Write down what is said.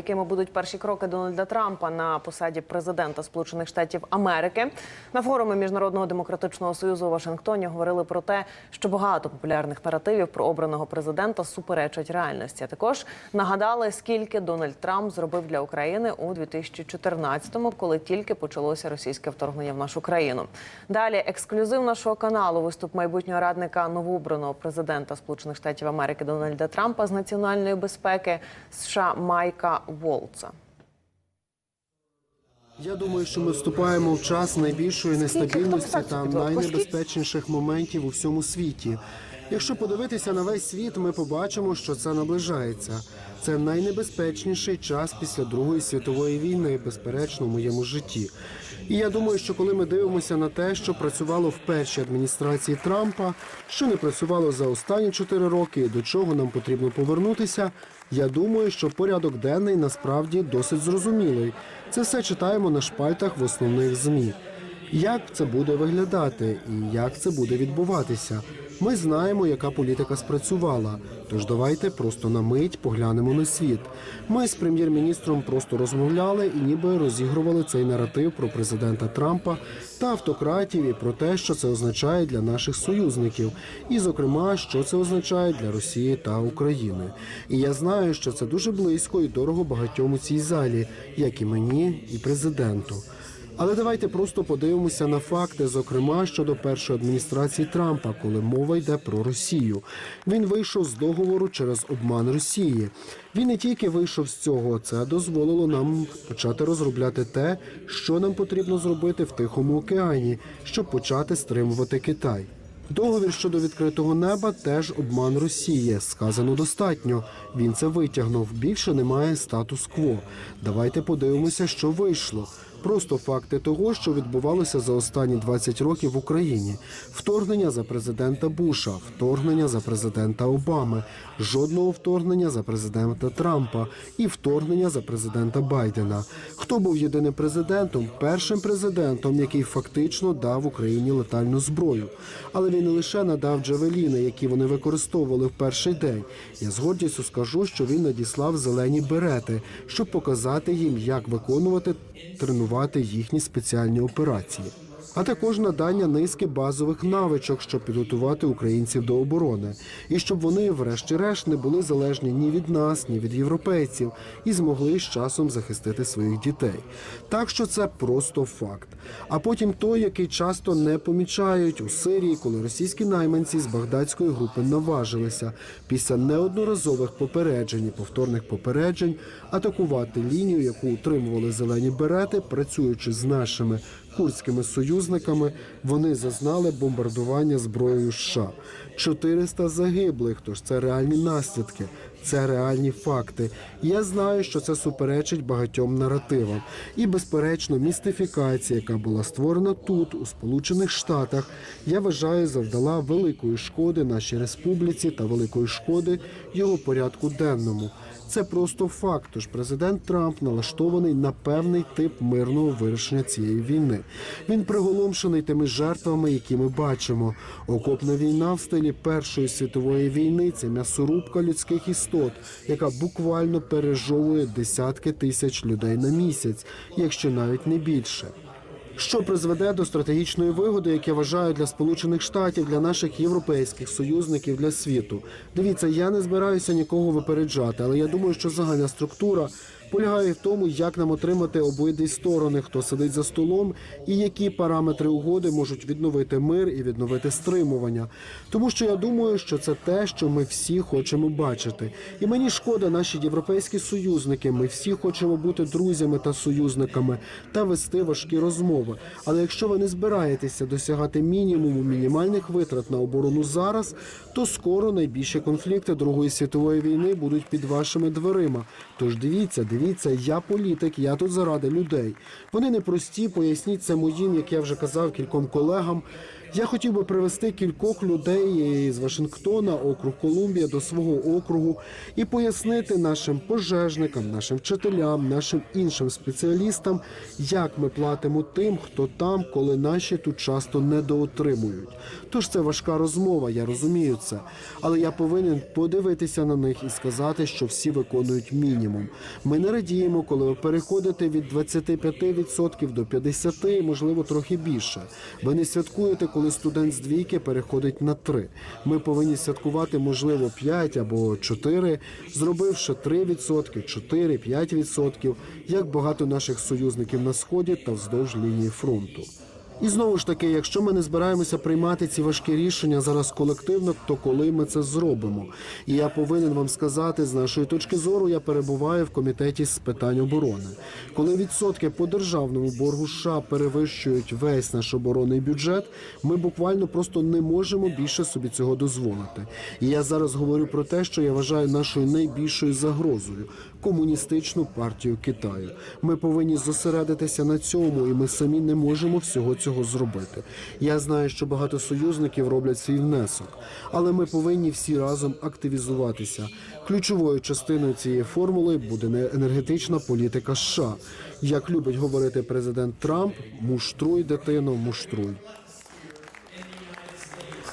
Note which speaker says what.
Speaker 1: Якими будуть перші кроки Дональда Трампа на посаді президента Сполучених Штатів Америки на форумі міжнародного демократичного союзу у Вашингтоні говорили про те, що багато популярних наративів про обраного президента суперечать реальності. Також нагадали, скільки Дональд Трамп зробив для України у 2014-му, коли тільки почалося російське вторгнення в нашу країну. Далі ексклюзив нашого каналу. Виступ майбутнього радника новообраного президента Сполучених Штатів Америки Дональда Трампа з національної безпеки США Майка Волца.
Speaker 2: Я думаю, що ми вступаємо в час найбільшої нестабільності та найнебезпечніших моментів у всьому світі. Якщо подивитися на весь світ, ми побачимо, що це наближається. Це найнебезпечніший час після Другої світової війни, безперечно, в моєму житті. І я думаю, що коли ми дивимося на те, що працювало в першій адміністрації Трампа, що не працювало за останні чотири роки, і до чого нам потрібно повернутися, я думаю, що порядок денний насправді досить зрозумілий. Це все читаємо на шпальтах в основних змі. Як це буде виглядати і як це буде відбуватися? Ми знаємо, яка політика спрацювала. Тож давайте просто на мить поглянемо на світ. Ми з прем'єр-міністром просто розмовляли і ніби розігрували цей наратив про президента Трампа та автократів і про те, що це означає для наших союзників, і, зокрема, що це означає для Росії та України. І я знаю, що це дуже близько і дорого багатьом у цій залі, як і мені, і президенту. Але давайте просто подивимося на факти, зокрема щодо першої адміністрації Трампа, коли мова йде про Росію. Він вийшов з договору через обман Росії. Він не тільки вийшов з цього, це дозволило нам почати розробляти те, що нам потрібно зробити в Тихому океані, щоб почати стримувати Китай. Договір щодо відкритого неба теж обман Росії. Сказано достатньо. Він це витягнув. Більше немає статус-кво. Давайте подивимося, що вийшло. Просто факти того, що відбувалося за останні 20 років в Україні: вторгнення за президента Буша, вторгнення за президента Обами, жодного вторгнення за президента Трампа і вторгнення за президента Байдена. Хто був єдиним президентом? Першим президентом, який фактично дав Україні летальну зброю. Але він не лише надав джавеліни, які вони використовували в перший день. Я з гордістю скажу, що він надіслав зелені берети, щоб показати їм, як виконувати тренувати їхні спеціальні операції. А також надання низки базових навичок, щоб підготувати українців до оборони, і щоб вони, врешті-решт, не були залежні ні від нас, ні від європейців, і змогли з часом захистити своїх дітей. Так що це просто факт. А потім той, який часто не помічають у Сирії, коли російські найманці з багдадської групи наважилися після неодноразових попереджень і повторних попереджень атакувати лінію, яку утримували зелені берети, працюючи з нашими курдськими союзниками, вони зазнали бомбардування зброєю США. 400 загиблих. Тож це реальні наслідки, це реальні факти. Я знаю, що це суперечить багатьом наративам. І, безперечно, містифікація, яка була створена тут, у Сполучених Штатах, я вважаю, завдала великої шкоди нашій республіці та великої шкоди його порядку денному. Це просто факт. Тож президент Трамп налаштований на певний тип мирного вирішення цієї війни. Він приголомшений тими жертвами, які ми бачимо. Окопна війна в стилі Першої світової війни це м'ясорубка людських істот, яка буквально пережовує десятки тисяч людей на місяць, якщо навіть не більше що призведе до стратегічної вигоди, як я вважаю, для Сполучених Штатів, для наших європейських союзників, для світу. Дивіться, я не збираюся нікого випереджати, але я думаю, що загальна структура полягає в тому, як нам отримати обидві сторони, хто сидить за столом, і які параметри угоди можуть відновити мир і відновити стримування. Тому що я думаю, що це те, що ми всі хочемо бачити. І мені шкода, наші європейські союзники. Ми всі хочемо бути друзями та союзниками та вести важкі розмови. Але якщо ви не збираєтеся досягати мінімуму мінімальних витрат на оборону зараз, то скоро найбільші конфлікти Другої світової війни будуть під вашими дверима. Тож дивіться, дивіться, я політик, я тут заради людей. Вони не прості, поясніть це моїм, як я вже казав, кільком колегам. Я хотів би привести кількох людей з Вашингтона, округ Колумбія, до свого округу і пояснити нашим пожежникам, нашим вчителям, нашим іншим спеціалістам, як ми платимо тим, хто там, коли наші тут часто недоотримують. Тож це важка розмова, я розумію це. Але я повинен подивитися на них і сказати, що всі виконують мінімум. Ми не радіємо, коли ви переходите від 25% до 50%, можливо, трохи більше. Ви не святкуєте, коли студент з двійки переходить на три. Ми повинні святкувати, можливо, 5 або 4, зробивши 3%, 4, 5%, як багато наших союзників на сході та вздовж лінії фронту. І знову ж таки, якщо ми не збираємося приймати ці важкі рішення зараз колективно, то коли ми це зробимо? І я повинен вам сказати, з нашої точки зору, я перебуваю в комітеті з питань оборони. Коли відсотки по державному боргу США перевищують весь наш оборонний бюджет, ми буквально просто не можемо більше собі цього дозволити. І я зараз говорю про те, що я вважаю нашою найбільшою загрозою комуністичну партію Китаю. Ми повинні зосередитися на цьому, і ми самі не можемо всього цього зробити. Я знаю, що багато союзників роблять свій внесок, але ми повинні всі разом активізуватися. Ключовою частиною цієї формули буде енергетична політика США. Як любить говорити президент Трамп, муштруй, дитину, муштруй.